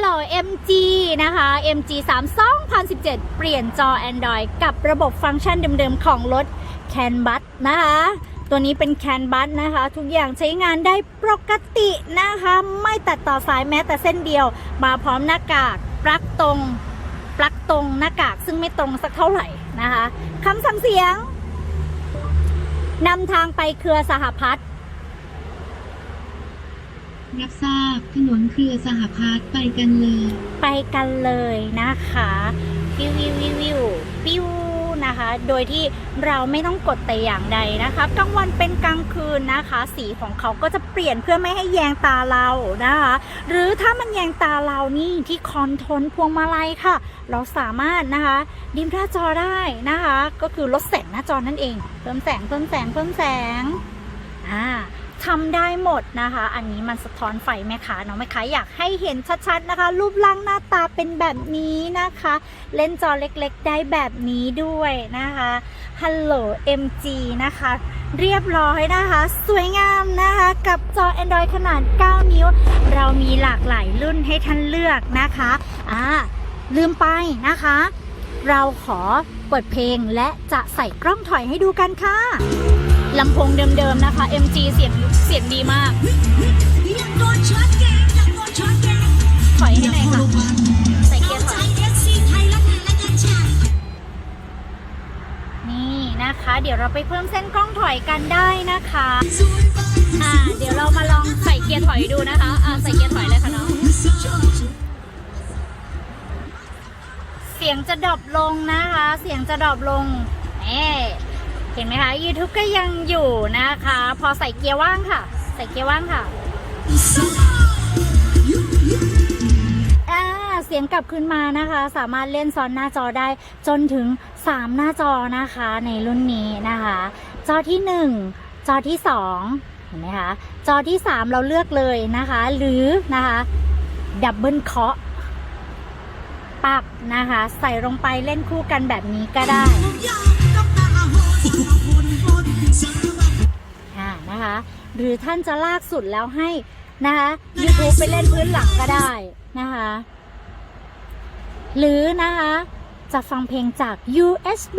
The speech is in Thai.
Hello MG นะคะ MG 3 2017 เปลี่ยนจอ Android กับระบบฟังก์ชันเดิมๆ ของรถ CAN bus นะคะ ตัวนี้เป็น CAN bus นะคะ ทุกอย่างใช้งานได้ปกตินะคะ ไม่ตัดต่อสายแม้แต่เส้นเดียว มาพร้อมหน้ากากปลั๊กตรงปลั๊กตรงหน้ากากซึ่งไม่ตรงสักเท่าไหร่นะคะคำสั่งเสียงนำทางไปเครือสหพัฒน์ รับทราบถนนเครือสหพัฒน์ไปกันเลย ไปกันเลยนะคะวิววิววิววิวปิ้วนะคะ โดยที่เราไม่ต้องกดแต่อย่างใดนะคะกลางวันเป็นกลางคืนนะคะ สีของเขาก็จะเปลี่ยนเพื่อไม่ให้แยงตาเรานะคะ หรือถ้ามันแยงตาเรานี่ที่คอนโทรลพวงมาลัยค่ะ เราสามารถนะคะ ดิมหน้าจอได้นะคะ ก็คือลดแสงหน้าจอนั่นเอง เพิ่มแสงเพิ่มแสงเพิ่มแสงอ่า ทำได้หมดนะคะ อันนี้มันสะท้อนไฟแม่ค้าเนาะแม่ค้าอยากให้เห็นชัดๆนะคะ รูปร่างหน้าตาเป็นแบบนี้นะคะ เล่นจอเล็กๆได้แบบนี้ด้วยนะคะ Hello MG นะคะ เรียบร้อยนะคะ สวยงามนะคะ กับจอ Android ขนาด 9 นิ้ว เรามีหลากหลายรุ่นให้ท่านเลือกนะคะอ่าลืมไปนะคะ เราขอเปิดเพลงและจะใส่กล้องถอยให้ดูกันค่ะ ลำโพงเดิมๆนะคะ MG เสียงเสียงดีมาก ถอยให้หน่อยค่ะ ใส่เกียร์ถอย นี่นะคะ เดี๋ยวเราไปเพิ่มเส้นกล้องถอยกันได้นะคะ อ่า เดี๋ยวเรามาลองใส่เกียร์ถอยดูนะคะ อ่า ใส่เกียร์ถอยเลยค่ะน้องเสียงจะดรอปลงนะคะ เสียงจะดรอปลงเอ๊ เห็นไหมคะ YouTube ก็ยังอยู่นะคะ พอใส่เกียร์ว่างค่ะ ใส่เกียร์ว่างค่ะเสียงกลับขึ้นมานะคะ สามารถเล่นซ้อนหน้าจอได้จนถึง 3 หน้าจอนะคะในรุ่นนี้นะคะ จอที่ 1 จอที่ 2 เห็นไหมคะจอที่ 3 เราเลือกเลยนะคะ หรือนะคะดับเบิลเคาะปักนะคะ ใส่ลงไปเล่นคู่กันแบบนี้ก็ได้ อ่านะคะ หรือท่านจะลากสุดแล้วให้นะคะยูทูบไปเล่นพื้นหลังก็ได้นะคะ หรือนะคะจะฟังเพลงจาก USB